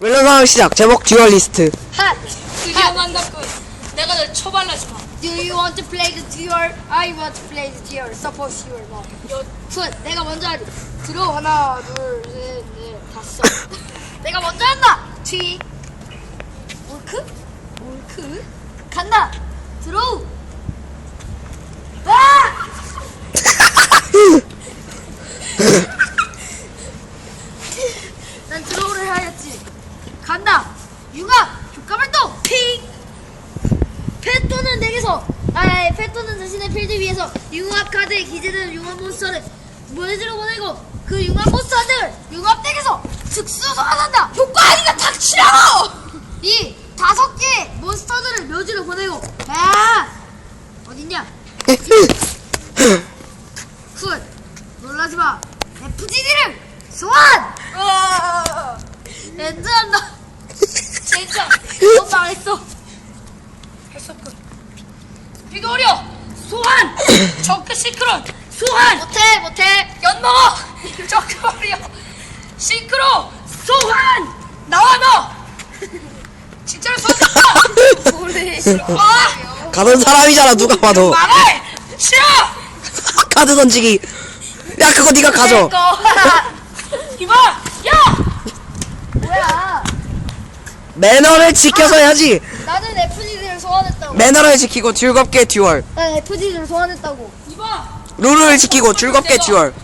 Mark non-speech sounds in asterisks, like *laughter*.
멜론 상황 시작 제목 듀얼리스트 핫! 드디어 만났군. 내가 널 처발라주마. Do you want to play the duel? I want to play the duel. Suppose you are not. 요, 풋! 내가 먼저 하지. 들어 하나, 둘, 셋, 넷, 다섯. *laughs* 내가 먼저 한다. 튀. 올크? 올크? 간다. 들어우. 아! *laughs* 난 하였지. 간다. 융합. 교과발동. 핑. 페토는 덱에서 아 페토는 자신의 필드 위에서 융합 카드에 기재된 융합 몬스터를 모여지로 보내고 그 융합 몬스터들 융합 덱에서 특수 소환한다 효과 아니가 닥치라고 *laughs* 이 다섯 개 몬스터들을 묘지로 보내고 아 어딨냐 *laughs* 굿 놀라지마 FGD를 소환 엔드한다 젠장. 너 망했어 했었군. 비거려. 소환. 저크 시크론. 소환. 못해 못해 연먹어. 저크버려. 싱크로. 소환. 나와 너. 진짜로 소환했다. 뭐래 아. 가던 사람이잖아 누가 봐도 말해. 싫어. *laughs* 카드 던지기 야 그거 네가 가져 이봐. 야. 뭐야 매너를 지켜서 해야지. 나는 FGD를 소환했다고. 매너를 지키고 즐겁게 듀얼. 난 FGD를 소환했다고. 이봐. 룰을 지키고 즐겁게 듀얼